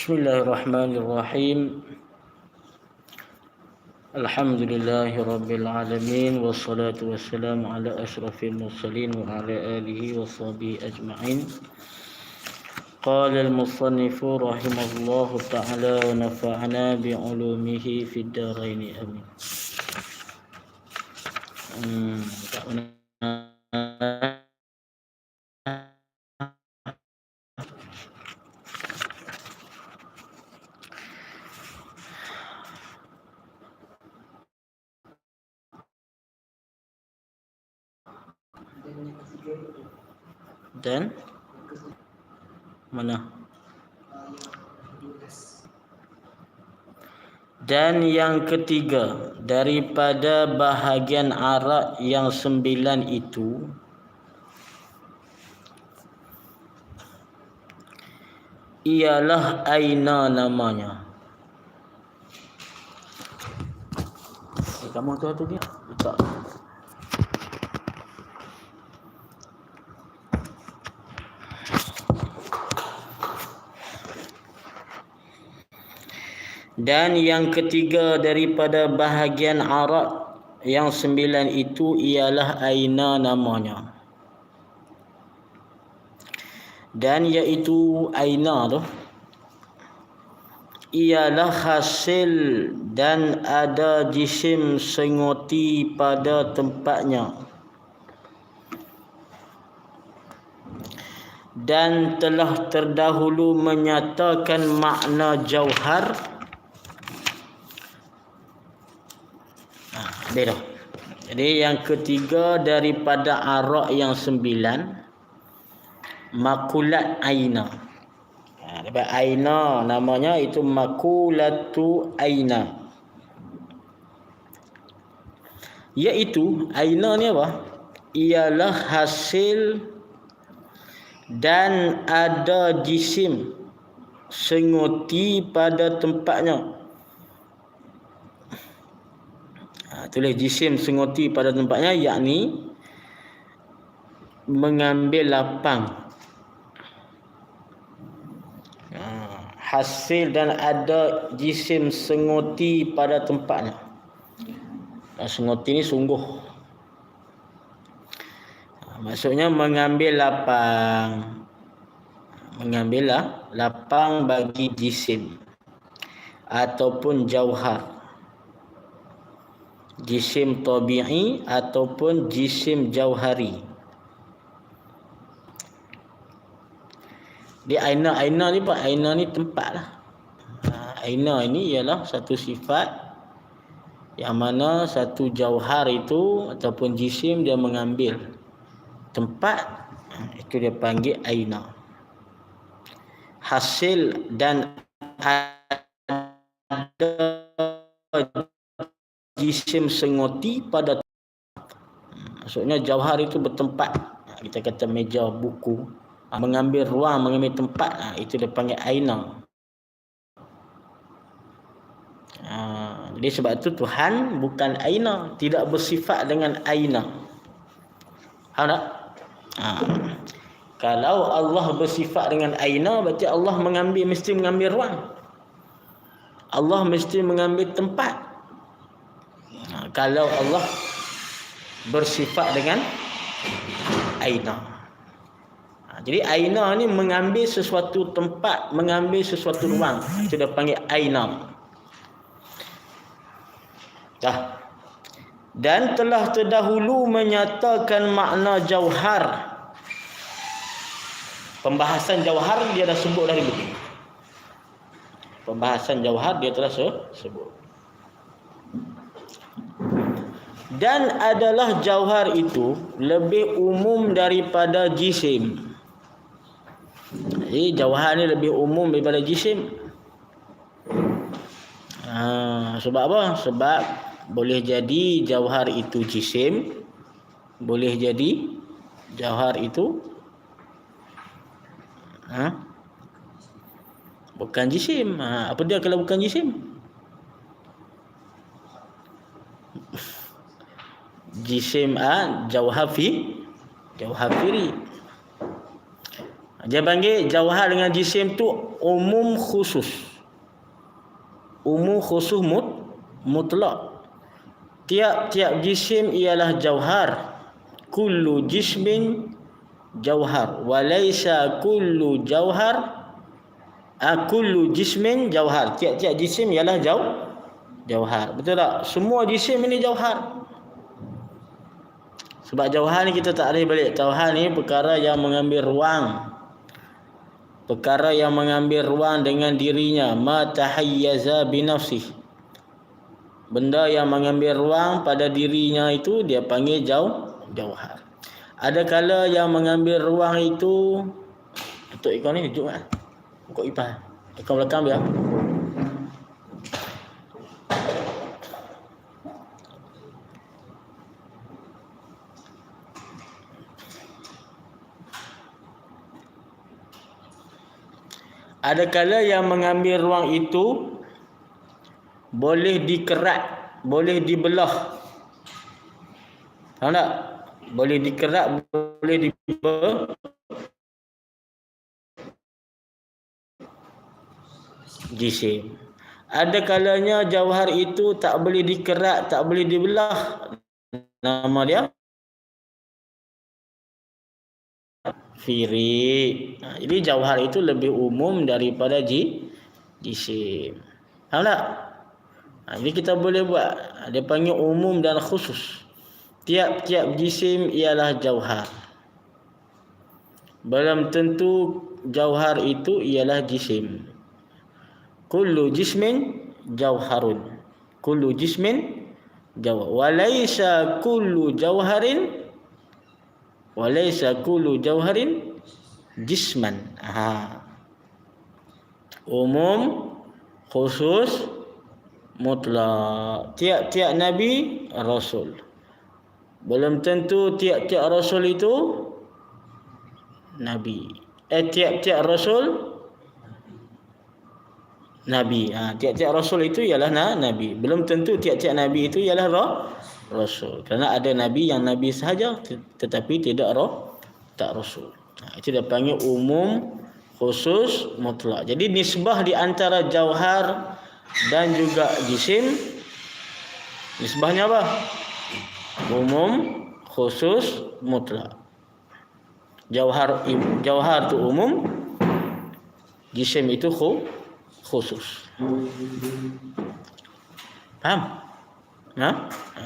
بسم الله الرحمن الرحيم. الحمد لله رب العالمين والصلاة والسلام على أشرف المرسلين وعلى آله وصحبه أجمعين. قال المصنف رحمه الله تعالى ونفعنا بعلومه في الدارين. آمين. Dan yang ketiga daripada bahagian arak yang sembilan itu ialah aina namanya. Eh, kamu tu tu dia tak Dan yang ketiga daripada bahagian Arab yang sembilan itu ialah aina namanya. Dan iaitu aina tu ialah hasil dan ada jisim sengoti pada tempatnya. Dan telah terdahulu menyatakan makna jauhar Dah. Jadi yang ketiga daripada arak yang sembilan makulat aina. Ha, daripada aina namanya itu makulatu aina. Iaitu aina ni apa? Ialah hasil dan ada jisim sengoti pada tempatnya tulis jisim sengoti pada tempatnya yakni mengambil lapang. Ha, hasil dan ada jisim sengoti pada tempatnya. Dan sengoti ni sungguh. Ha, maksudnya mengambil lapang. Mengambil lapang bagi jisim. Ataupun jauhar jisim tabi'i ataupun jisim jauhari. Di aina aina ni pak aina ni tempat lah. Ha, aina ini ialah satu sifat yang mana satu jauhar itu ataupun jisim dia mengambil tempat itu dia panggil aina. Hasil dan ada jisim sengoti pada maksudnya jauhar itu bertempat. Kita kata meja buku. Ha, mengambil ruang mengambil tempat. Ha, itu dia panggil aina. Ha, jadi sebab itu Tuhan bukan aina tidak bersifat dengan aina. Faham tak? Kalau Allah bersifat dengan aina berarti Allah mengambil mesti mengambil ruang. Allah mesti mengambil tempat kalau Allah bersifat dengan aina. Ha, jadi aina ni mengambil sesuatu tempat, mengambil sesuatu ruang. Itu dia panggil aina. Dah. Dan telah terdahulu menyatakan makna jauhar. Pembahasan jauhar dia dah sebut dari dulu. Pembahasan jauhar dia telah sebut dan adalah jauhar itu lebih umum daripada jisim. Jadi jauhar ni lebih umum daripada jisim. Ha, sebab apa? Sebab boleh jadi jauhar itu jisim, boleh jadi jauhar itu ha? bukan jisim. Ha, apa dia kalau bukan jisim? Jisim a jauhafi jauhafiri Dia panggil jauhar dengan jisim tu umum khusus. Umum khusus mut, mutlak. Tiap-tiap jisim ialah jauhar. Kullu jismin jauhar. Walaysa kullu jauhar. Kullu jismin jauhar. Tiap-tiap jisim ialah jauh. Jauhar. Betul tak? Semua jisim ini jauhar. Sebab jauhar ni kita tak boleh balik. Jauhar ni perkara yang mengambil ruang. Perkara yang mengambil ruang dengan dirinya. Ma tahayyaza binafsih. Benda yang mengambil ruang pada dirinya itu dia panggil jauh jauhar. Ada kala yang mengambil ruang itu Tutup ikon ni kejut kan? Buka ipah. Ikon belakang biar. Ada kala yang mengambil ruang itu boleh dikerat, boleh dibelah. Tahu tak? Boleh dikerat, boleh dibelah. Jisim. Ada kalanya jauhar itu tak boleh dikerat, tak boleh dibelah. Nama dia firik. Ha, jadi jauhar itu lebih umum daripada ji jisim. Faham tak? Ha, jadi kita boleh buat. Ha, dia panggil umum dan khusus. Tiap-tiap jisim ialah jauhar. Belum tentu jauhar itu ialah jisim. Kullu jismin jauharun. Kullu jismin jauhar. Walaysa kullu jauharin walaysa kullu jauharin jisman. Ha umum khusus mutlak. Tiap-tiap nabi rasul. Belum tentu tiap-tiap rasul itu nabi. Eh tiap-tiap rasul nabi. Ha tiap-tiap rasul itu ialah nabi. Belum tentu tiap-tiap nabi itu ialah rasul. Kerana ada nabi yang nabi sahaja tetapi tidak roh tak rasul. Itu dia panggil umum khusus mutlak. Jadi nisbah di antara jauhar dan juga jisim nisbahnya apa? Umum khusus mutlak. Jauhar jauhar itu umum jisim itu khusus. Paham ha? ha.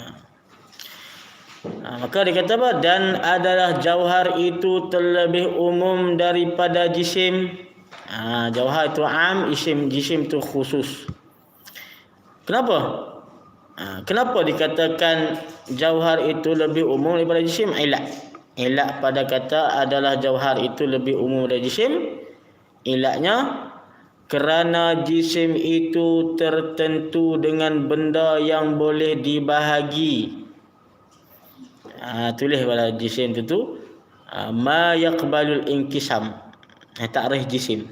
Ha, maka dia kata apa? Dan adalah jauhar itu terlebih umum daripada jisim. Ha, jauhar itu am, isim jisim itu khusus. Kenapa? Ha, kenapa dikatakan jauhar itu lebih umum daripada jisim? Ilat. Ilat pada kata adalah jauhar itu lebih umum daripada jisim. Ilatnya kerana jisim itu tertentu dengan benda yang boleh dibahagi ha, tulis pada jisim tu tu ha, ma yaqbalul inkisam ha, takrif jisim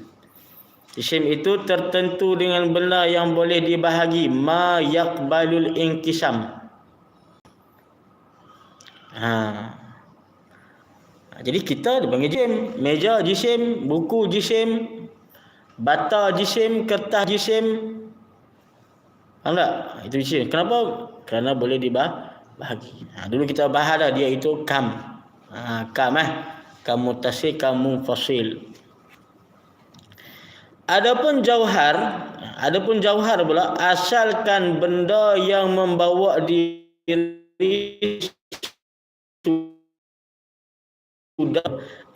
jisim itu tertentu dengan benda yang boleh dibahagi ma yaqbalul inkisam ha. jadi kita dipanggil jisim meja jisim buku jisim bata jisim kertas jisim Faham tak? Itu jisim. Kenapa? Kerana boleh dibah bahagi. Ha, dulu kita bahas dah dia itu kam. Ha, kam eh. Kam mutasil, kam munfasil. Adapun jauhar, adapun jauhar pula asalkan benda yang membawa diri sudah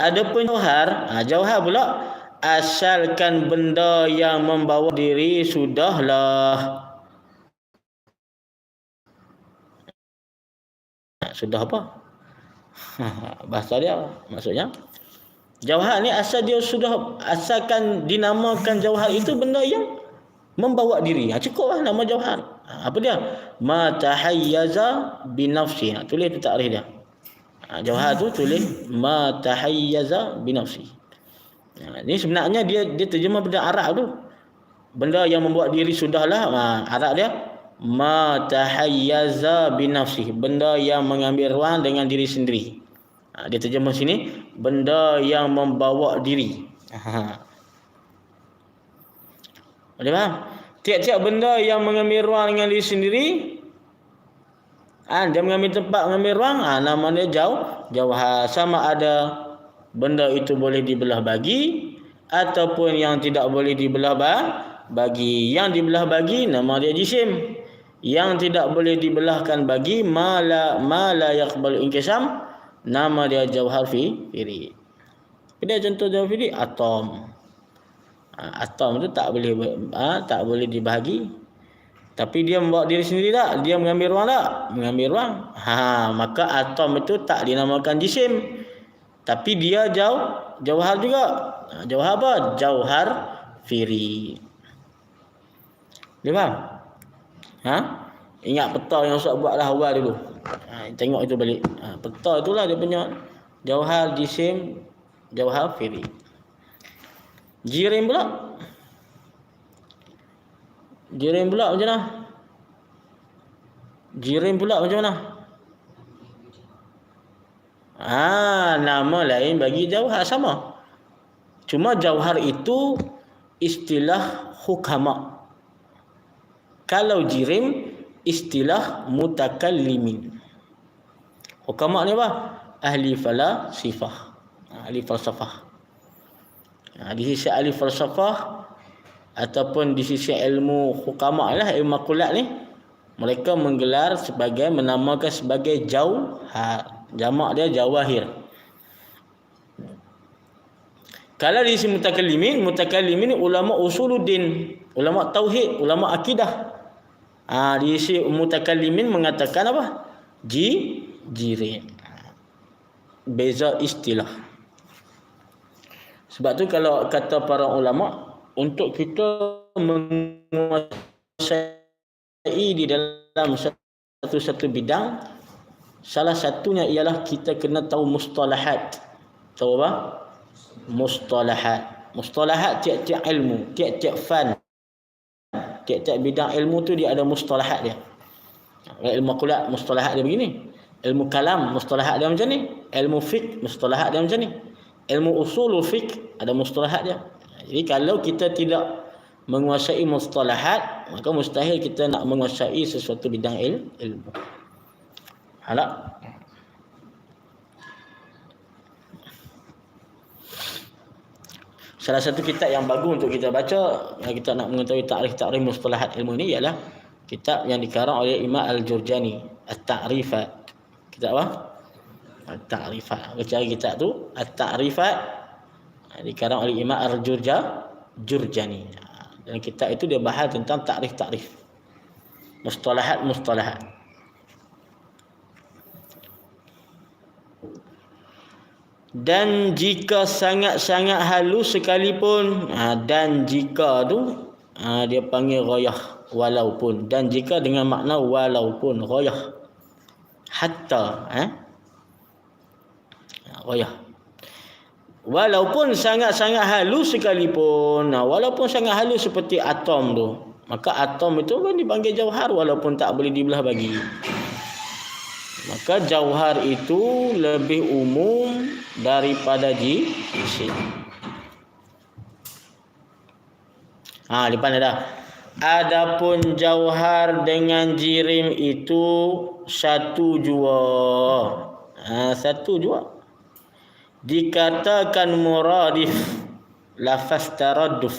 adapun jauhar, ha, jauhar pula asalkan benda yang membawa diri sudahlah sudah apa? Bahasa dia maksudnya jauhar ni asal dia sudah asalkan dinamakan jauhar itu benda yang membawa diri. Ha, cukuplah nama jauhar. Ha, apa dia? Ma tahayyaza bi nafsi. Ha, tulis tu takrif dia. Ha, jauhar tu tulis ma tahayyaza bi nafsi. Ha, ni sebenarnya dia dia terjemah benda Arab tu. Benda yang membuat diri sudahlah ha, Arab dia ma tahayyaza binafsi benda yang mengambil ruang dengan diri sendiri Ha, dia terjemah sini benda yang membawa diri. Ha. Boleh faham? Tiap-tiap benda yang mengambil ruang dengan diri sendiri ha, dia mengambil tempat mengambil ruang ha, nama dia jauh jauh sama ada benda itu boleh dibelah bagi ataupun yang tidak boleh dibelah bagi yang dibelah bagi nama dia jisim yang tidak boleh dibelahkan bagi mala mala yaqbal inkisam nama dia jauhar fi firi dia contoh jauhar firi atom ha, atom tu tak boleh ha, tak boleh dibahagi tapi dia membawa diri sendiri tak dia mengambil ruang tak mengambil ruang ha maka atom itu tak dinamakan jisim tapi dia jauh jauhar juga. Ha, jauhar apa? Jauhar firi. Dia faham? Ha? Ingat peta yang Ustaz buat dah awal dulu. Ha, tengok itu balik. Ha, peta itulah dia punya jauhar jisim jauhar firi. Jirim pula. Jirim pula macam mana? Jirim pula macam mana? Ha, nama lain bagi jauhar sama. Cuma jauhar itu istilah hukama. Kalau jirim istilah mutakallimin. Hukama ni apa? Ahli fala sifah. Ahli falsafah. Ha, di sisi ahli falsafah ataupun di sisi ilmu hukama lah ilmu makulat ni mereka menggelar sebagai menamakan sebagai jauhar jamak dia jawahir kalau di sini mutakallimin mutakallimin ulama usuluddin ulama tauhid ulama akidah ha, di sini mutakallimin mengatakan apa ji jiri beza istilah sebab tu kalau kata para ulama untuk kita menguasai di dalam satu-satu bidang Salah satunya ialah kita kena tahu mustalahat. Tahu apa? Mustalahat. Mustalahat tiap-tiap ilmu, tiap-tiap fan. Tiap-tiap bidang ilmu tu dia ada mustalahat dia. Ilmu kulat mustalahat dia begini. Ilmu kalam mustalahat dia macam ni. Ilmu fiqh mustalahat dia macam ni. Ilmu usul fiqh ada mustalahat dia. Jadi kalau kita tidak menguasai mustalahat, maka mustahil kita nak menguasai sesuatu bidang ilmu. Halak. Salah satu kitab yang bagus untuk kita baca yang kita nak mengetahui takrif takrif mustalahat ilmu ini ialah kitab yang dikarang oleh Imam Al-Jurjani At-Ta'rifat. Kitab apa? At-Ta'rifat. Baca kitab tu At-Ta'rifat dikarang oleh Imam Al-Jurja Jurjani. Dan kitab itu dia bahas tentang takrif takrif mustalahat mustalahat. Dan jika sangat-sangat halus sekalipun ha, dan jika tu ha, dia panggil ghayah walaupun. Dan jika dengan makna walaupun ghayah hatta eh ghayah walaupun sangat-sangat halus sekalipun walaupun sangat halus seperti atom tu maka atom itu kan dipanggil jauhar walaupun tak boleh dibelah bagi maka jauhar itu lebih umum daripada jisim. Ha, depan ada. Adapun jauhar dengan jirim itu satu jua. Ha, satu jua. Dikatakan muradif lafaz taradduf.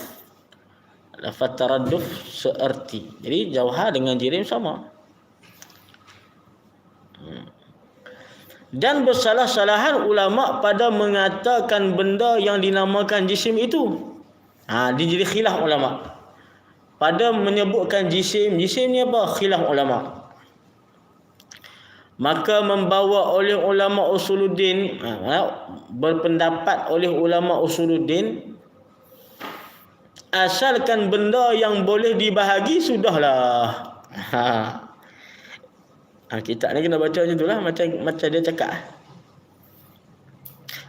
Lafaz taradduf seerti. Jadi jauhar dengan jirim sama. Dan bersalah-salahan ulama pada mengatakan benda yang dinamakan jisim itu. Ha, dia jadi khilaf ulama. Pada menyebutkan jisim, jisim ni apa? Khilaf ulama. Maka membawa oleh ulama usuluddin, ha, berpendapat oleh ulama usuluddin, asalkan benda yang boleh dibahagi, sudahlah. Ha. Ha, kitab ni kena baca macam itulah macam macam dia cakap.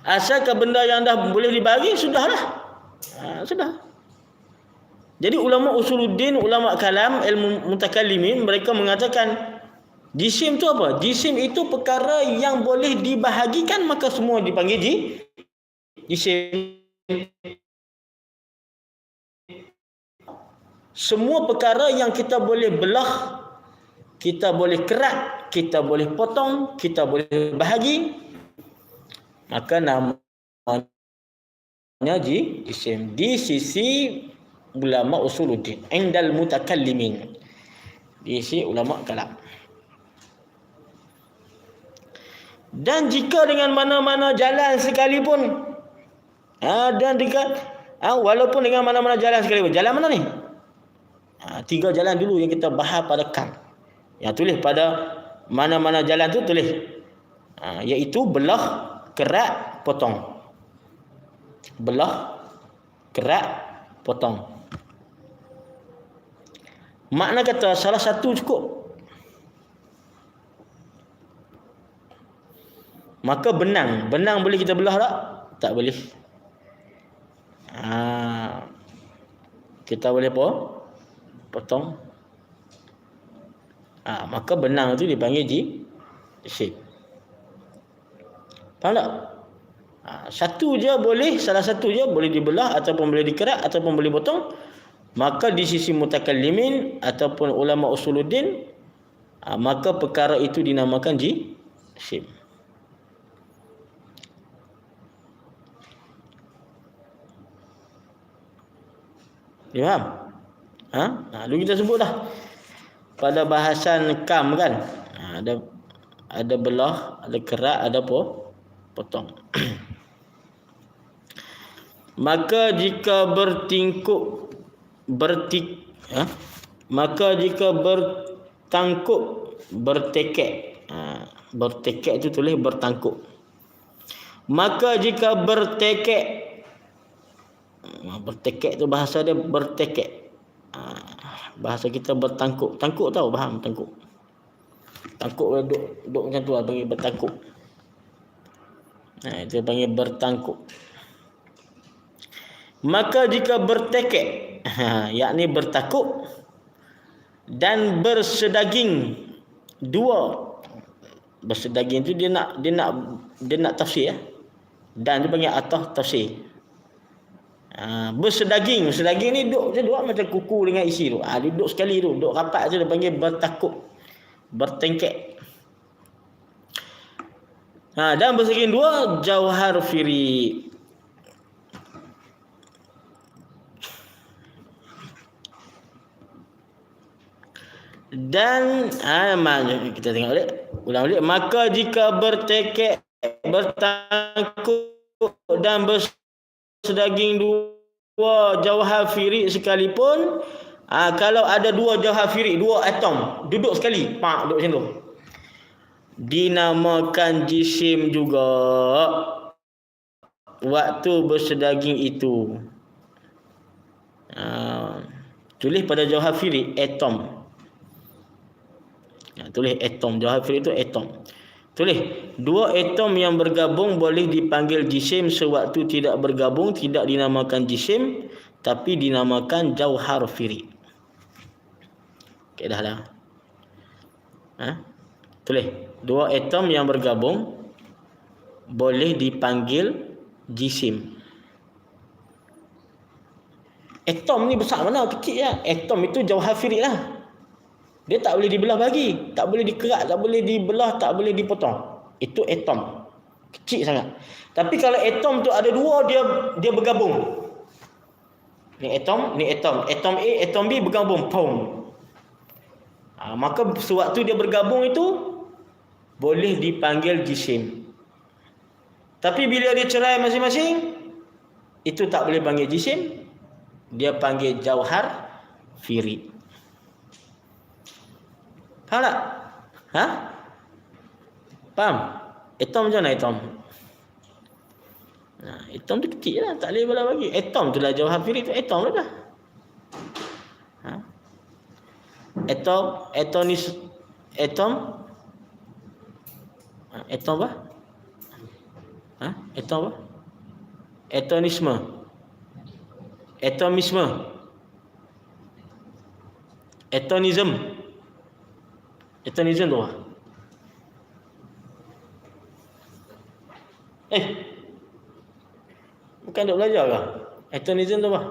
Asalkan benda yang dah boleh dibagi sudahlah. Ha, sudah. Jadi ulama usuluddin, ulama kalam, ilmu mutakallimin mereka mengatakan Jisim tu apa? Jisim itu perkara yang boleh dibahagikan maka semua dipanggil ji jisim. Semua perkara yang kita boleh belah, kita boleh kerat, kita boleh potong, kita boleh bahagi, maka namanya ji jisim di sisi ulama usuluddin indal mutakallimin di sisi ulama kalam Dan jika dengan mana-mana jalan sekalipun ha, dan dekat ha, walaupun dengan mana-mana jalan sekalipun. Jalan mana ni? Ha, tiga jalan dulu yang kita bahas pada kam. Yang tulis pada mana-mana jalan tu tulis. Ha, iaitu belah, kerat, potong. Belah, kerat, potong. Makna kata salah satu cukup. Maka benang, benang boleh kita belah tak? Tak boleh. Ha, kita boleh apa? Potong. Ha, maka benang tu dipanggil di shape. Faham tak? Ha, satu je boleh, salah satu je boleh dibelah ataupun boleh dikerat ataupun boleh potong. Maka di sisi mutakallimin ataupun ulama usuluddin, ha, maka perkara itu dinamakan ji shape. Ya? Ha? ha dulu kita sebut dah. Pada bahasan kam kan. Ha, ada ada belah, ada kerat, ada apa? Potong. Maka jika bertingkuk bertik ha? maka jika bertangkuk bertekek ha, bertekek itu tulis bertangkuk maka jika bertekek Ah, bertekek tu bahasa dia bertekek. Ah, bahasa kita bertangkuk. Tangkuk tahu faham tangkuk. Tangkuk duduk, duduk macam tu lah panggil bertangkuk. Nah, itu panggil bertangkuk. Maka jika bertekek, yakni bertakuk dan bersedaging dua bersedaging tu dia nak dia nak dia nak tafsir ya. Dan dia panggil atah tafsir. Ha, bersedaging. Bersedaging ni duduk je duduk macam kuku dengan isi tu. Ha, dia duduk sekali tu. Duduk rapat je dia panggil bertakuk. Bertengkek. Ha, dan bersedaging dua, jauhar firi. Dan ha, kita tengok balik. Ulang balik. Maka jika bertekek, bertakuk dan bersedaging sedaging dua jauhar firik sekalipun ha, kalau ada dua jauhar firik dua atom duduk sekali pak duduk macam tu. Dinamakan jisim juga waktu bersedaging itu. Ha, tulis pada jauhar firik atom. Ha, tulis atom jauhar firik itu atom Tulis, dua atom yang bergabung boleh dipanggil jisim sewaktu tidak bergabung tidak dinamakan jisim tapi dinamakan jauhar firi. Okey dah dah. Ha? Tulis, dua atom yang bergabung boleh dipanggil jisim. Atom ni besar mana? Kecil ya. Atom itu jauhar firi lah. Dia tak boleh dibelah bagi, tak boleh dikerak, tak boleh dibelah, tak boleh dipotong. Itu atom. Kecil sangat. Tapi kalau atom tu ada dua dia dia bergabung. Ni atom, ni atom. Atom A, atom B bergabung. Pum. Ha, maka sewaktu dia bergabung itu boleh dipanggil jisim. Tapi bila dia cerai masing-masing itu tak boleh panggil jisim. Dia panggil jauhar firi. Faham tak? Ha? Faham? Atom macam mana atom? Nah, atom tu kecil lah. Tak boleh boleh bagi. Atom tu lah jauh hafiri tu. Atom lah dah. Ha? Atom. Atom ni. Atom. Ha? Atom apa? Ha? Atom apa? Atomisme. Atomisme. Atomism tu apa? Eh. Bukan duk belajar ke? Atomism tu apa?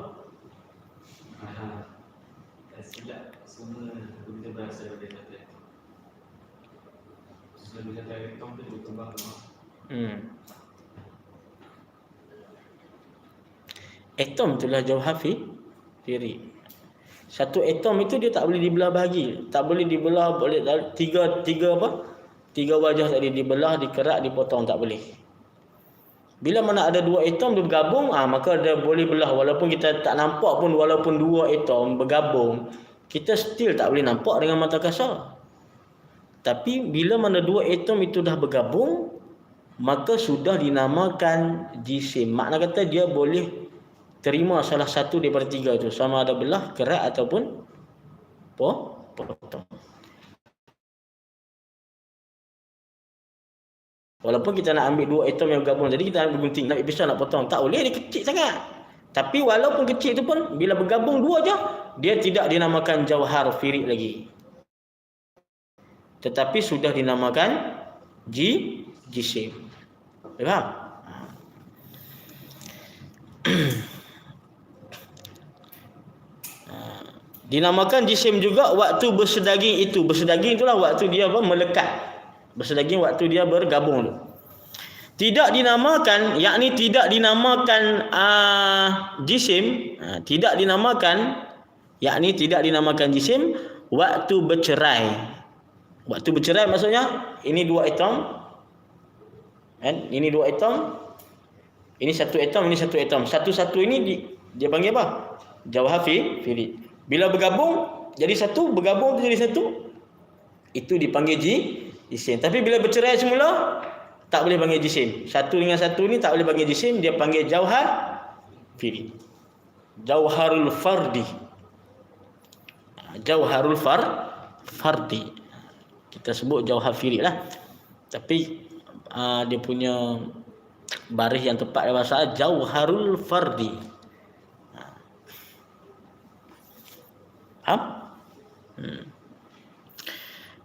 Hmm. Atom itulah jauhar fi firi. Satu atom itu dia tak boleh dibelah bahagi. Tak boleh dibelah boleh tiga tiga apa? Tiga wajah tadi dibelah, dikerak, dipotong tak boleh. Bila mana ada dua atom dia bergabung, ah maka dia boleh belah walaupun kita tak nampak pun walaupun dua atom bergabung, kita still tak boleh nampak dengan mata kasar. Tapi bila mana dua atom itu dah bergabung, maka sudah dinamakan jisim. Makna kata dia boleh terima salah satu daripada tiga itu sama ada belah, kerat ataupun potong. Walaupun kita nak ambil dua atom yang bergabung jadi kita nak bergunting, nak pisau nak potong, tak boleh dia kecil sangat. Tapi walaupun kecil itu pun bila bergabung dua aja dia tidak dinamakan jauhar firik lagi. Tetapi sudah dinamakan ji jisim. Faham? Dinamakan jisim juga waktu bersedaging itu. Bersedaging itulah waktu dia apa? melekat. Bersedaging waktu dia bergabung tu. Tidak dinamakan, yakni tidak dinamakan uh, jisim, uh, tidak dinamakan, yakni tidak dinamakan jisim waktu bercerai. Waktu bercerai maksudnya ini dua atom. Kan? Ini dua atom. Ini satu atom, ini satu atom. Satu-satu ini di, dia panggil apa? Jawhar fi firid. Bila bergabung jadi satu, bergabung jadi satu, itu dipanggil ji, jisim. Tapi bila bercerai semula, tak boleh panggil jisim. Satu dengan satu ni tak boleh panggil jisim, dia panggil jauhar firi. Jauharul fardi. Jauharul far fardi. Kita sebut jauhar firi lah. Tapi uh, dia punya baris yang tepat dalam bahasa jauharul fardi. Faham? Hmm.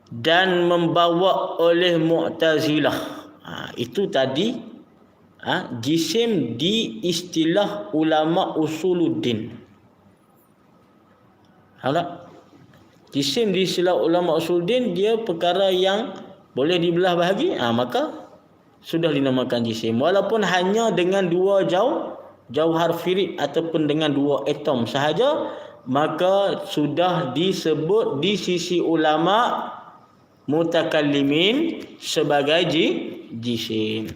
Dan membawa oleh Mu'tazilah. Ha, itu tadi ha, jisim di istilah ulama usuluddin. Hala. Jisim di istilah ulama usuluddin dia perkara yang boleh dibelah bahagi, ha, maka sudah dinamakan jisim walaupun hanya dengan dua jauh jauhar firid ataupun dengan dua atom sahaja maka sudah disebut di sisi ulama mutakallimin sebagai jisim.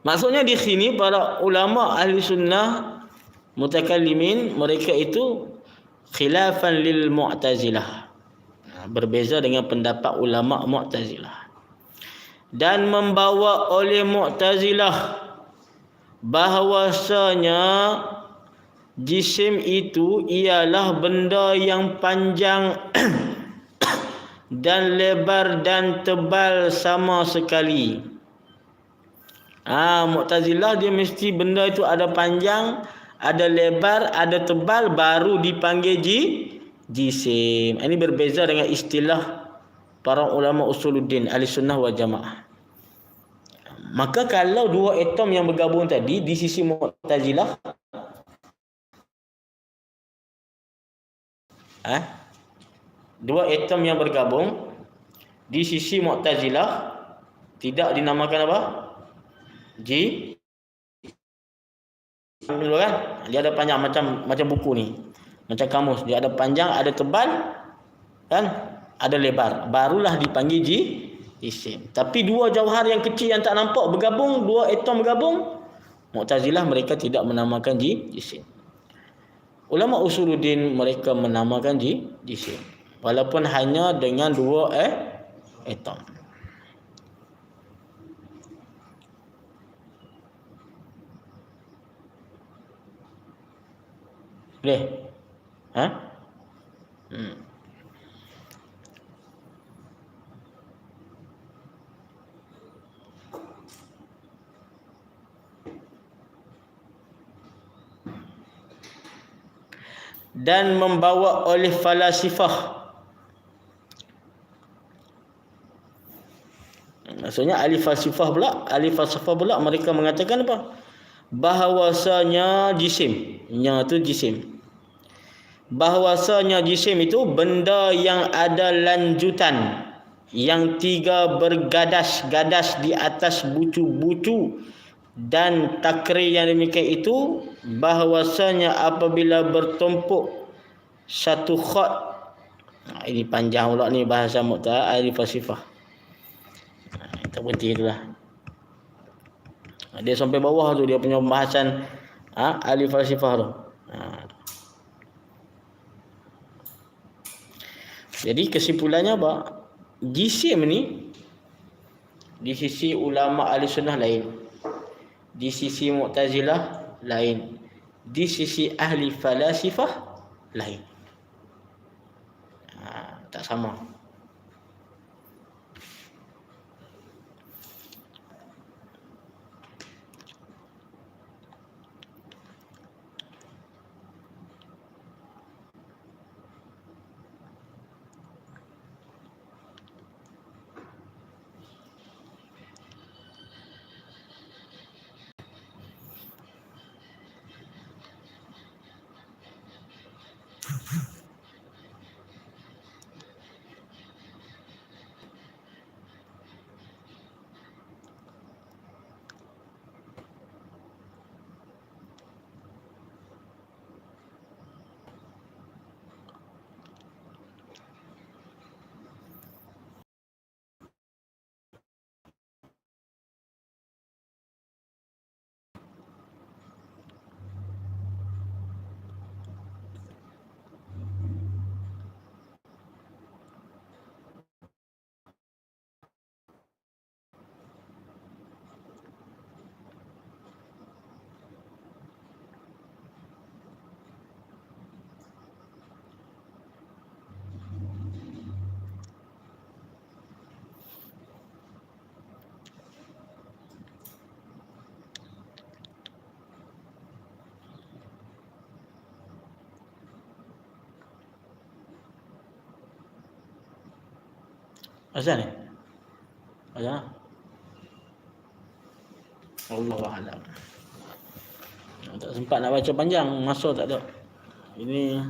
Maksudnya di sini para ulama ahli sunnah mutakallimin mereka itu khilafan lil mu'tazilah. Berbeza dengan pendapat ulama mu'tazilah. Dan membawa oleh mu'tazilah bahawasanya Jisim itu ialah benda yang panjang dan lebar dan tebal sama sekali. Ah, ha, Mu'tazilah dia mesti benda itu ada panjang, ada lebar, ada tebal baru dipanggil ji jisim. Ini berbeza dengan istilah para ulama usuluddin ahli sunnah wal jamaah. Maka kalau dua atom yang bergabung tadi di sisi Mu'tazilah eh, dua atom yang bergabung di sisi Mu'tazilah tidak dinamakan apa? J dulu kan? Dia ada panjang macam macam buku ni. Macam kamus. Dia ada panjang ada tebal kan? Ada lebar. Barulah dipanggil J isim. Tapi dua jauhar yang kecil yang tak nampak bergabung dua atom bergabung Mu'tazilah mereka tidak menamakan J isim Ulama usuluddin mereka menamakan di jisim. Walaupun hanya dengan dua eh, atom. Boleh? Ha? Hmm. dan membawa oleh falasifah. Maksudnya ahli falsafah pula, ahli falsafah pula mereka mengatakan apa? Bahawasanya jisim. Nya tu jisim. Bahawasanya jisim itu benda yang ada lanjutan. Yang tiga bergadas-gadas di atas bucu-bucu dan takrir yang demikian itu bahawasanya apabila bertumpuk satu khat ini panjang pula ni bahasa mu'tah ahli falsafah tak berhenti itulah dia sampai bawah tu dia punya pembahasan ha, ahli falsafah tu. Ha. jadi kesimpulannya apa? Jisim ni di sisi ulama ahli sunnah lain di sisi mu'tazilah lain. Di sisi ahli falasifah lain. Ha, tak sama Azan ni? Azan Allah alam. Tak sempat nak baca panjang, masa tak ada. Ini